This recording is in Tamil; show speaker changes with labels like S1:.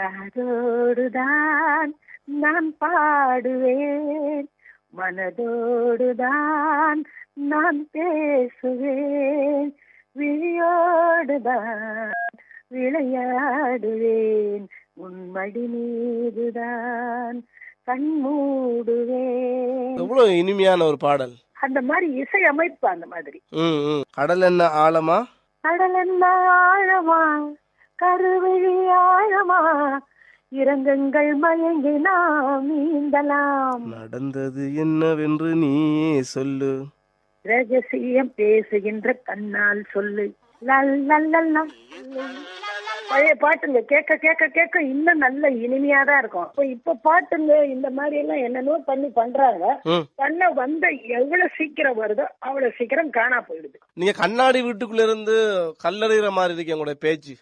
S1: காதோடுதான் நான் பாடுவேன். மனதோடுதான் நான் பேசுவேன். விழியோடுதான் விளையாடுவேன். உன்மடி மீதுதான் கண் மூடுவேன்.
S2: எவ்வளவு இனிமையான ஒரு பாடல்.
S1: அந்த மாதிரி இசை அமைப்பு அந்த மாதிரி.
S2: கடல் என்ன ஆழமா?
S1: கடல் என்ன ஆழமா? கருவிழி ஆழமா இரங்கங்கள் மயங்கி நாம் நீந்தலாம்.
S2: நடந்தது என்னவென்று நீயே சொல்லு.
S1: ரகசியம் பேசுகின்ற கண்ணால் சொல்லு. லல் லல் லல் லல். பழைய பாட்டுங்க கேட்க கேட்க கேட்க இன்னும் நல்ல இனிமையா தான் இருக்கும். இப்ப இப்ப பாட்டுங்க இந்த மாதிரி எல்லாம் என்னென்னோ பண்ணி பண்றாங்க. பண்ண வந்த எவ்வளவு சீக்கிரம் வருதோ அவ்வளவு சீக்கிரம் காணா போயிடுது.
S2: நீங்க கண்ணாடி வீட்டுக்குள்ள இருந்து கல்லறிகிற மாதிரி இருக்கு உங்களுடைய பேச்சு.